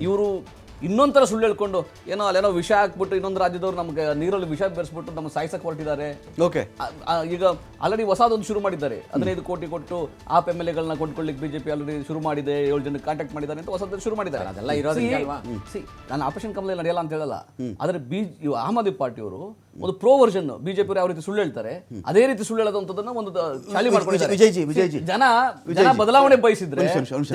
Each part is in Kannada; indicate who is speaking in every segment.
Speaker 1: ಇವರು ಇನ್ನೊಂಥರ ಸುಳ್ಳು ಹೇಳ್ಕೊಂಡು ಏನೋ ಅಲ್ಲೇನೋ ವಿಷ ಹಾಕ್ಬಿಟ್ಟು ಇನ್ನೊಂದು ರಾಜ್ಯದವ್ರು ನಮಗೆ ನೀರಲ್ಲಿ ವಿಷ ಬೆರೆಸ್ಬಿಟ್ಟು ನಮ್ಮ ಸಾಯಿಸಕ್ಕೆ ಹೊರಟಿದ್ದಾರೆ.
Speaker 2: ಓಕೆ.
Speaker 1: ಆ- ಆ, ಈಗ ಆಲ್ರೆಡಿ ಹೊಸದೊಂದು ಶುರು ಮಾಡಿದ್ದಾರೆ. ಹದಿನೈದು ಕೋಟಿ ಕೊಟ್ಟು ಆಪ್ ಎಂ ಎಲ್ ಎಗಳನ್ನ ಕೊಂಡ್ಕೊಳ್ಳಿಕ್ಕೆ ಬಿಜೆಪಿ ಆಲ್ರೆಡಿ ಶುರು ಮಾಡಿದೆ ಏಳು ಜನ ಕಾಂಟ್ಯಾಕ್ಟ್ ಮಾಡಿದ್ದಾರೆ ಅಂತ ಹೊಸದ ಶುರು ಮಾಡಿದ್ದಾರೆ.
Speaker 3: ಅದೆಲ್ಲ
Speaker 1: see, ನಾನು ಆಪರೇಷನ್ ಕಮಲ ನಡೆಯಲ್ಲ ಅಂತ ಹೇಳಲ್ಲ. ಆದರೆ ಬಿ ಅಹಮದ್ ಆಮ್ ಆದ್ಮಿ ಪಾರ್ಟಿಯವರು ಒಂದು ಪ್ರೋ ವರ್ಷನ್ ಬಿಜೆಪಿ ಯಾವ ರೀತಿ ಸುಳ್ಳು ಹೇಳ್ತಾರೆ ಅದೇ ರೀತಿ ಸುಳ್ಳು ಹೇಳೋದಂಥದ್ದನ್ನ ಒಂದು ಚಾಲಿ ಮಾಡ್ಕೊಂಡಿದ್ದಾರೆ.
Speaker 2: ವಿಜಯ್ಜಿ, ವಿಜಯ್ಜಿ.
Speaker 1: ಜನ ಜನ ಬದಲಾವಣೆ ಬಯಸಿದ್ರೆ.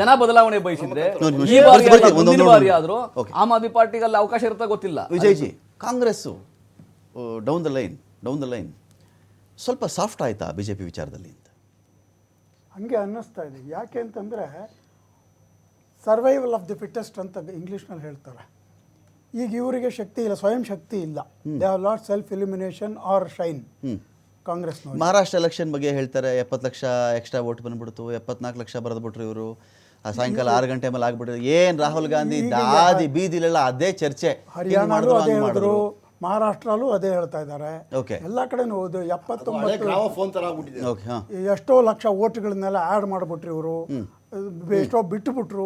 Speaker 1: ಜನ ಬದಲಾವಣೆ ಬಯಸಿದ್ರೆ. ಈ ಬಾರಿ ಮುಂದಿನ ಆದ್ರೂ ಆಮ್ ಆದ್ಮಿ ಪಾರ್ಟಿಗೆ ಅಲ್ಲಿ ಅವಕಾಶ ಇರುತ್ತಾ ಗೊತ್ತಿಲ್ಲ.
Speaker 2: Vijayji Congress down the line down the line ಸ್ವಲ್ಪ ಸಾಫ್ಟ್ ಆಯ್ತಾ ಬಿಜೆಪಿ ಜೆ ಪಿ ವಿಚಾರದಲ್ಲಿ ಅಂತ?
Speaker 4: ಹಂಗೆ ಅನ್ನಿಸ್ತಾ ಇದೆ. ಯಾಕೆ ಅಂತಂದ್ರೆ ಸರ್ವೈವಲ್ ಆಫ್ ದಿ ಫಿಟ್ಟೆಸ್ಟ್ ಅಂತ ಇಂಗ್ಲೀಷ್ನಲ್ಲಿ ಹೇಳ್ತಾರೆ. ಈಗ ಇವರಿಗೆ ಶಕ್ತಿ ಇಲ್ಲ ಸ್ವಯಂ ಶಕ್ತಿ ಇಲ್ಲ. They have lot self illumination or shine Congress
Speaker 2: Maharashtra election ಬಗ್ಗೆ ಹೇಳ್ತಾರೆ ಎಪ್ಪತ್ತು ಲಕ್ಷ ಎಕ್ಸ್ಟ್ರಾ ವೋಟ್ ಬಂದ್ಬಿಡ್ತು ಎಪ್ಪತ್ನಾಲ್ಕು ಲಕ್ಷ ಬರೆದ್ಬಿಟ್ರು ಇವರು. ಸಾಯಂಕಾಲ ಆರು ಗಂಟೆ ಮೇಲೆ ಆಗ್ಬಿಟ್ರು ಏನ್ ರಾಹುಲ್ ಗಾಂಧಿ ದಾದಿ ಬೀದಿಲೆಲ್ಲ ಅದೇ ಚರ್ಚೆ. ಮಾಡಿದ್ರು,
Speaker 4: ಅದೇ
Speaker 2: ಮಾಡಿದ್ರು.
Speaker 4: ಮಹಾರಾಷ್ಟ್ರಲ್ಲೂ ಅದೇ ಹೇಳ್ತಾ ಇದ್ದಾರೆ.
Speaker 2: ಓಕೆ
Speaker 4: ಎಲ್ಲ ಕಡೆನೂ ಹೌದು. ಎಪ್ಪತ್ತೊಂಬತ್ತು ಎಷ್ಟೋ ಲಕ್ಷ ಓಟ್ಗಳನ್ನೆಲ್ಲ ಆಡ್ ಮಾಡ್ಬಿಟ್ರು ಇವರು. ಎಷ್ಟೋ ಬಿಟ್ಟುಬಿಟ್ರು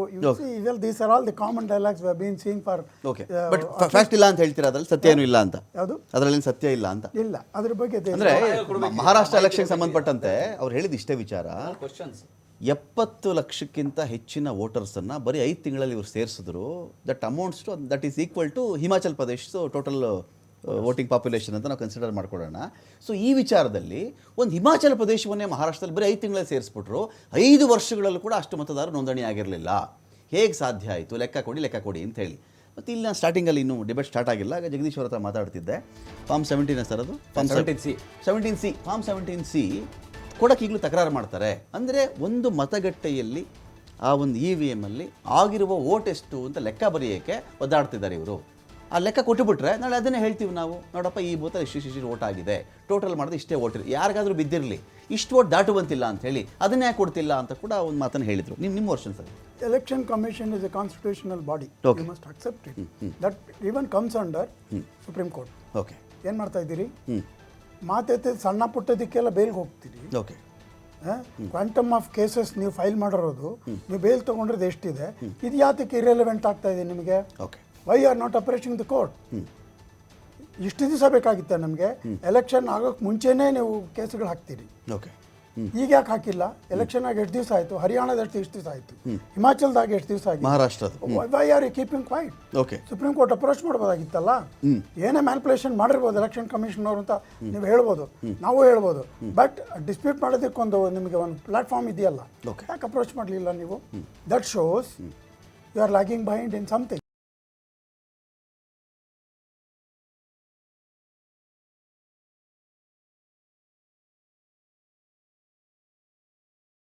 Speaker 4: ಇವೆಲ್ಲ these are all the common dialogues been seeing for
Speaker 2: okay but fact ಇಲ್ಲ ಅಂತ ಹೇಳ್ತೀರಾ ಅದ್ರಲ್ಲಿ? ಸತ್ಯ ಏನೂ ಇಲ್ಲ ಅಂತ?
Speaker 4: ಯಾವುದು?
Speaker 2: ಅದರಲ್ಲಿ ಸತ್ಯ ಇಲ್ಲ ಅಂತ?
Speaker 4: ಇಲ್ಲ. ಅದ್ರ ಬಗ್ಗೆ
Speaker 2: ಅಂದರೆ ಮಹಾರಾಷ್ಟ್ರ ಎಲೆಕ್ಷನ್ ಸಂಬಂಧಪಟ್ಟಂತೆ ಅವ್ರು ಹೇಳಿದ ಇಷ್ಟೇ ವಿಚಾರ. ಎಪ್ಪತ್ತು ಲಕ್ಷಕ್ಕಿಂತ ಹೆಚ್ಚಿನ ವೋಟರ್ಸನ್ನು ಬರೀ ಐದು ತಿಂಗಳಲ್ಲಿ ಇವರು ಸೇರಿಸಿದ್ರು. That amounts to that is equal to Himachal Pradesh total voting population ಅಂತ ನಾವು ಕನ್ಸಿಡರ್ ಮಾಡ್ಕೊಳ್ಳೋಣ ಸೊ ಈ ವಿಚಾರದಲ್ಲಿ ಒಂದು ಹಿಮಾಚಲ ಪ್ರದೇಶವನ್ನೇ ಮಹಾರಾಷ್ಟ್ರದಲ್ಲಿ ಬರೀ ಐದು ತಿಂಗಳಲ್ಲಿ ಸೇರಿಸ್ಬಿಟ್ರು. ಐದು ವರ್ಷಗಳಲ್ಲೂ ಕೂಡ ಅಷ್ಟು ಮತದಾರರು ನೋಂದಣಿ ಆಗಿರಲಿಲ್ಲ. ಹೇಗೆ ಸಾಧ್ಯ ಆಯಿತು? ಲೆಕ್ಕ ಕೊಡಿ ಲೆಕ್ಕ ಕೊಡಿ ಅಂತ ಹೇಳಿ. ಮತ್ತು ಇಲ್ಲಿ ನಾನು ಸ್ಟಾರ್ಟಿಂಗಲ್ಲಿ ಇನ್ನೂ ಡಿಬೇಟ್ ಸ್ಟಾರ್ಟ್ ಆಗಿಲ್ಲ ಆಗ ಜಗದೀಶ್ ಅವ್ರ ಹತ್ರ ಮಾತಾಡ್ತಿದ್ದೆ. ಫಾರ್ಮ್ ಸೆವೆಂಟೀನ್ ಸರ್ ಅದು? Form
Speaker 3: 17C.
Speaker 2: Seventeen C form seventeen C ಕೊಡಕ್ಕೆ ಈಗಲೂ ತಕರಾರು ಮಾಡ್ತಾರೆ. ಅಂದರೆ ಒಂದು ಮತಗಟ್ಟೆಯಲ್ಲಿ ಆ ಒಂದು ಇ ವಿ ಎಮ್ಮಲ್ಲಿ ಆಗಿರುವ ವೋಟ್ ಎಷ್ಟು ಅಂತ ಲೆಕ್ಕ ಬರೆಯೋಕ್ಕೆ ಒದ್ದಾಡ್ತಿದ್ದಾರೆ ಇವರು. ಆ ಲೆಕ್ಕ ಕೊಟ್ಟುಬಿಟ್ರೆ ನಾಳೆ ಅದನ್ನೇ ಹೇಳ್ತೀವಿ ನಾವು. ನೋಡಪ್ಪ ಈ ಬೂತಲ್ಲಿ ಇಷ್ಟು ಇಷ್ಟು ಓಟ್ ಆಗಿದೆ. ಟೋಟಲ್ ಮಾಡಿದ್ರೆ ಇಷ್ಟೇ ವೋಟ್ ಇರಲಿ ಯಾರಿಗಾದ್ರೂ ಬಿದ್ದಿರಲಿ ಇಷ್ಟು ಓಟ್ ದಾಟುವಂತಿಲ್ಲ ಅಂತ ಹೇಳಿ ಅದನ್ನೇ ಯಾಕೆ ಕೊಡ್ತಿಲ್ಲ ಅಂತ ಕೂಡ ಒಂದು ಮಾತನ್ನು ಹೇಳಿದರು. ನಿಮ್ಮ ನಿಮ್ಮ version sir.
Speaker 4: Election commission is a constitutional
Speaker 2: body
Speaker 4: you must accept it that even comes under supreme court.
Speaker 2: Okay
Speaker 4: ಏನು ಮಾಡ್ತಾ ಇದ್ದೀರಿ? ಮಾತೈತೆ ಸಣ್ಣ ಪುಟ್ಟದಕ್ಕೆಲ್ಲ ಬೇಲ್ಗೆ ಹೋಗ್ತೀರಿ.
Speaker 2: ಓಕೆ
Speaker 4: ಕ್ವಾಂಟಮ್ ಆಫ್ ಕೇಸಸ್ ನೀವು ಫೈಲ್ ಮಾಡಿರೋದು. ನೀವು ಬೇಲ್ ತೊಗೊಂಡ್ರದ್ದು ಎಷ್ಟಿದೆ? ಇದು ಯಾತಕ್ಕೆ ಇರೆಲೆವೆಂಟ್ ಆಗ್ತಾ ಇದೆ ನಿಮಗೆ?
Speaker 2: Okay
Speaker 4: why are not approaching the court ಇಷ್ಟು ದಿವಸ ಬೇಕಾಗಿತ್ತ ನಮಗೆ. ಎಲೆಕ್ಷನ್ ಆಗೋಕೆ ಮುಂಚೆನೇ ನೀವು ಕೇಸ್ಗಳು ಹಾಕ್ತೀರಿ.
Speaker 2: ಓಕೆ
Speaker 4: ಈಗ ಯಾಕೆ ಹಾಕಿಲ್ಲ? ಎಲೆಕ್ಷನ್ ಆಗಿ ಎಷ್ಟು ದಿವಸ ಆಯಿತು? ಹರಿಯಾಣದ ಎಷ್ಟು ದಿವಸ ಆಯಿತು? ಹಿಮಾಚಲದಾಗ ಎಷ್ಟು ದಿವಸ ಆಗಿದೆ?
Speaker 2: ಮಹಾರಾಷ್ಟ್ರದ.
Speaker 4: Why are you keeping quiet
Speaker 2: okay
Speaker 4: supreme court approach ಮಾಡ್ಬೋದಾಗಿತ್ತಲ್ಲ? ಏನೇ ಮ್ಯಾನಿಪುಲೇಷನ್ ಮಾಡಿರ್ಬೋದು ಎಲೆಕ್ಷನ್ ಕಮಿಷನ್ ಅವರು ಅಂತ ನೀವು ಹೇಳ್ಬೋದು. ನಾವು ಹೇಳ್ಬೋದು. ಬಟ್ ಡಿಸ್ಪ್ಯೂಟ್ ಮಾಡೋದಕ್ಕೊಂದು ನಿಮಗೆ ಒಂದು ಪ್ಲಾಟ್ಫಾರ್ಮ್ ಇದೆಯಲ್ಲ?
Speaker 2: Okay.
Speaker 4: ಯಾಕೆ ಅಪ್ರೋಚ್ ಮಾಡಲಿಲ್ಲ ನೀವು? That shows you are lagging behind in something